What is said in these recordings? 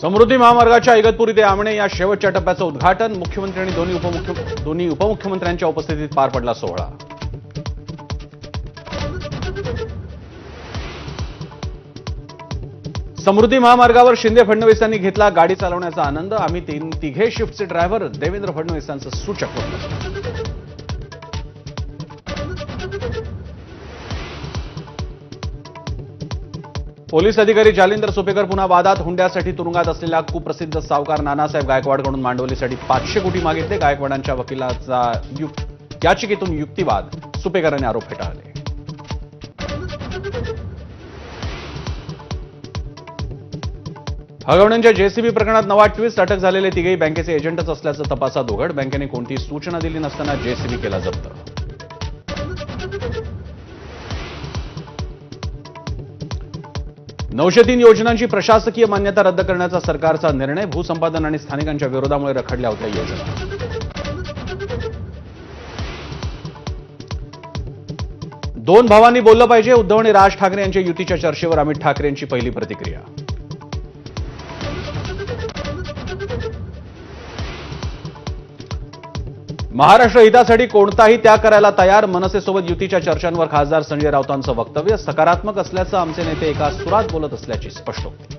समृद्धी महामार्गाच्या इगतपुरी ते आमणे या शेवटच्या टप्प्याचं उद्घाटन. मुख्यमंत्री आणि दोन्ही उपमुख्य दोन्ही उपमुख्यमंत्र्यांच्या उपस्थितीत पार पडला सोहळा. समृद्धी महामार्गावर शिंदे फडणवीसांनी घेतला गाडी चालवण्याचा आनंद. आम्ही तीन तिघे शिफ्टचे ड्रायव्हर देवेंद्र फडणवीसांचं सूचक होतं पोलीस अधिकारी जालिंदर सुपेकर पुन्हा वादात हुंड्यासाठी तुरुंगात असलेल्या कुप्रसिद्ध सावकार नानासाहेब गायकवाडकडून मांडवलीसाठी पाचशे कोटी मागितले. गायकवाडांच्या वकिलाचा याचिकेतून युक्तिवाद. सुपेकरांनी आरोप फेटाळले. हगवण्यांच्या जेसीबी प्रकरणात नवा ट्विस्ट अटक झालेले तिघेही बँकेचे एजंटच असल्याचं तपासात उघड. बँकेने कोणतीही सूचना दिली नसताना जेसीबी केला जप्त. नऊशे तीन योजनांची प्रशासकीय मान्यता रद्द करण्याचा सरकारचा निर्णय भूसंपादन आणि स्थानिकांच्या विरोधामुळे रखडल्या होत्या योजना. दोन भावांनी बोललं पाहिजे उद्धव आणि राज ठाकरे यांच्या युतीच्या चर्चेवर अमित ठाकरे यांची पहिली प्रतिक्रिया. महाराष्ट्र हितासाठी कोणताही त्याग करायला तयार मनसेसोबत युतीच्या चर्चांवर खासदार संजय राऊतांचं वक्तव्य सकारात्मक असल्याचं आमचे नेते एका सुरात बोलत असल्याची स्पष्टोक्ती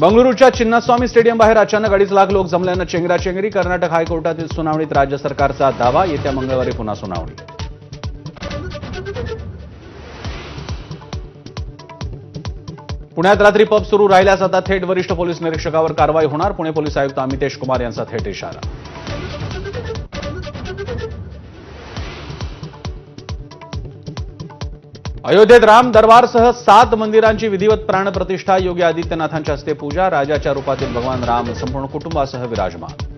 बंगळुरूच्या चिन्नास्वामी स्टेडियम बाहेर अचानक अडीच लाख लोक जमल्यानं चेंगराचेंगरी कर्नाटक हायकोर्टातील सुनावणीत राज्य सरकारचा दावा येत्या मंगळवारी पुन्हा सुनावणी. पुण्यात रात्री पब सुरू राहिल्यास आता थेट वरिष्ठ पोलीस निरीक्षकावर कारवाई होणार. पुणे पोलीस आयुक्त अमितेश कुमार यांचा थेट इशारा. अयोध्येत राम दरबारसह सात मंदिरांची विधिवत प्राणप्रतिष्ठा योगी आदित्यनाथांच्या हस्ते पूजा. राजाच्या रूपातील भगवान राम संपूर्ण कुटुंबासह विराजमान.